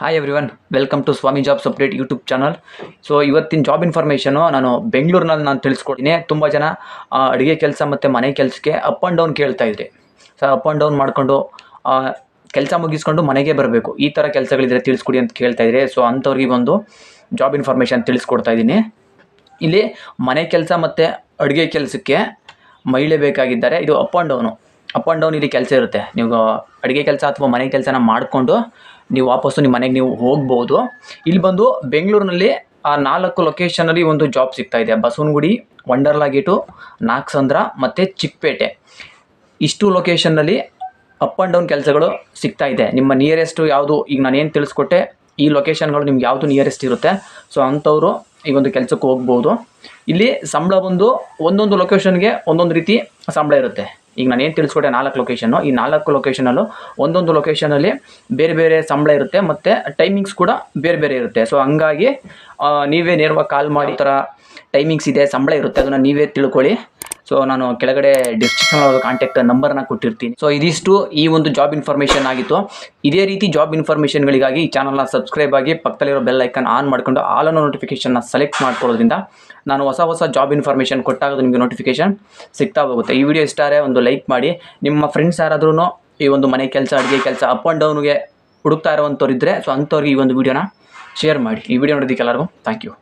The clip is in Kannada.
Hi everyone welcome to Swami jobs update YouTube channel so ಇವತ್ತಿನ ಜಾಬ್ ಇನ್ಫಾರ್ಮೇಷನು ನಾನು ಬೆಂಗಳೂರಿನಲ್ಲಿ ನಾನು ತಿಳಿಸ್ಕೊಡ್ತೀನಿ. ತುಂಬ ಜನ ಅಡುಗೆ ಕೆಲಸ ಮತ್ತು ಮನೆ ಕೆಲಸಕ್ಕೆ ಅಪ್ ಆ್ಯಂಡ್ ಡೌನ್ ಕೇಳ್ತಾ ಇದ್ರಿ. ಸೊ ಅಪ್ ಆ್ಯಂಡ್ ಡೌನ್ ಮಾಡಿಕೊಂಡು ಕೆಲಸ ಮುಗಿಸ್ಕೊಂಡು ಮನೆಗೆ ಬರಬೇಕು. ಈ ಥರ ಕೆಲಸಗಳಿದ್ರೆ ತಿಳಿಸ್ಕೊಡಿ ಅಂತ ಕೇಳ್ತಾ ಇದ್ರಿ. ಸೊ ಅಂಥವ್ರಿಗೆ ಒಂದು ಜಾಬ್ ಇನ್ಫಾರ್ಮೇಷನ್ ತಿಳಿಸ್ಕೊಡ್ತಾ ಇದ್ದೀನಿ. ಇಲ್ಲಿ ಮನೆ ಕೆಲಸ ಮತ್ತು ಅಡುಗೆ ಕೆಲಸಕ್ಕೆ ಮಹಿಳೆ ಬೇಕಾಗಿದ್ದಾರೆ. ಇದು up and down up and down ಇಲ್ಲಿ ಕೆಲಸ ಇರುತ್ತೆ. ನೀವು ಅಡುಗೆ ಕೆಲಸ ಅಥವಾ ಮನೆ ಕೆಲಸನ ಮಾಡಿಕೊಂಡು ನೀವು ವಾಪಸ್ಸು ನಿಮ್ಮ ಮನೆಗೆ ನೀವು ಹೋಗ್ಬೋದು. ಇಲ್ಲಿ ಬಂದು ಬೆಂಗಳೂರಿನಲ್ಲಿ ಆ ನಾಲ್ಕು ಲೊಕೇಶನಲ್ಲಿ ಒಂದು ಜಾಬ್ ಸಿಗ್ತಾ ಇದೆ. ಬಸವನಗುಡಿ ವಂಡರ್ಲಾ ಗೇಟು ನಾಗಸಂದ್ರ ಮತ್ತು ಚಿಕ್ಕಪೇಟೆ. ಇಷ್ಟು ಲೊಕೇಶನ್ನಲ್ಲಿ ಅಪ್ ಆ್ಯಂಡ್ ಡೌನ್ ಕೆಲಸಗಳು ಸಿಗ್ತಾ ಇದೆ. ನಿಮ್ಮ ನಿಯರೆಸ್ಟು ಯಾವುದು, ಈಗ ನಾನು ಏನು ತಿಳಿಸ್ಕೊಟ್ಟೆ, ಈ ಲೊಕೇಶನ್ಗಳು ನಿಮ್ಗೆ ಯಾವುದು ನಿಯರೆಸ್ಟ್ ಇರುತ್ತೆ. ಸೊ ಅಂಥವರು ಈ ಒಂದು ಕೆಲಸಕ್ಕೆ ಹೋಗ್ಬೋದು. ಇಲ್ಲಿ ಸಂಬಳ ಬಂದು ಒಂದೊಂದು ಲೊಕೇಶನ್ಗೆ ಒಂದೊಂದು ರೀತಿ ಸಂಬಳ ಇರುತ್ತೆ. ಈಗ ನಾನು ಏನು ತಿಳಿಸ್ಕೊಟ್ಟೆ ನಾಲ್ಕು ಲೊಕೇಶನ್ನು ಈ ನಾಲ್ಕು ಲೊಕೇಶನಲ್ಲೂ ಒಂದೊಂದು ಲೊಕೇಶನಲ್ಲಿ ಬೇರೆ ಬೇರೆ ಸಂಬಳ ಇರುತ್ತೆ ಮತ್ತು ಟೈಮಿಂಗ್ಸ್ ಕೂಡ ಬೇರೆ ಬೇರೆ ಇರುತ್ತೆ. ಸೊ ಹಂಗಾಗಿ ನೀವೇ ನೇರವಾಗಿ ಕಾಲ್ ಮಾಡಿ ಥರ ಟೈಮಿಂಗ್ಸ್ ಇದೆ, ಸಂಬಳ ಇರುತ್ತೆ ಅದನ್ನು ನೀವೇ ತಿಳ್ಕೊಳ್ಳಿ. ಸೊ ನಾನು ಕೆಳಗಡೆ ಡಿಸ್ಕ್ರಿಪ್ಷನ್ ಕಾಂಟ್ಯಾಕ್ಟ್ ನಂಬರ್ನ ಕೊಟ್ಟಿರ್ತೀನಿ. ಸೊ ಇದಿಷ್ಟು ಈ ಒಂದು ಜಾಬ್ ಇನ್ಫಾರ್ಮೇಷನ್ ಆಗಿತ್ತು. ಇದೇ ರೀತಿ ಜಾಬ್ ಇನ್ಫಾರ್ಮೇಷನ್ಗಳಿಗಾಗಿ ಈ ಚಾನಲ್ನ ಸಬ್ಸ್ಕ್ರೈಬ್ ಆಗಿ ಪಕ್ಕದಲ್ಲಿರೋ ಬೆಲ್ ಐಕನ್ ಆನ್ ಮಾಡ್ಕೊಂಡು ಆಲ್ ಅನ್ನೋ ನೋಟಿಫಿಕೇಷನ್ನ ಸೆಲೆಕ್ಟ್ ಮಾಡ್ಕೊಳ್ಳೋದ್ರಿಂದ ನಾನು ಹೊಸ ಹೊಸ ಜಾಬ್ ಇನ್ಫಾರ್ಮೇಷನ್ ಕೊಟ್ಟಾಗ ನಿಮಗೆ ನೋಟಿಫಿಕೇಷನ್ ಸಿಗ್ತಾ ಹೋಗುತ್ತೆ. ಈ ವಿಡಿಯೋ ಇಷ್ಟ ಆದರೆ ಒಂದು ಲೈಕ್ ಮಾಡಿ. ನಿಮ್ಮ ಫ್ರೆಂಡ್ಸ್ ಯಾರಾದ್ರೂ ಈ ಒಂದು ಮನೆ ಕೆಲಸ, ಅಡುಗೆ ಕೆಲಸ ಅಪ್ ಆ್ಯಂಡ್ ಡೌನ್ಗೆ ಹುಡುಕ್ತಾ ಇರೋವಂಥವ್ರು ಇದ್ದರೆ ಸೊ ಅಂಥವ್ರಿಗೆ ಈ ಒಂದು ವಿಡಿಯೋನ ಶೇರ್ ಮಾಡಿ. ಈ ವಿಡಿಯೋ ನೋಡೋದಕ್ಕೆ ಎಲ್ಲರಿಗೂ ಥ್ಯಾಂಕ್ ಯು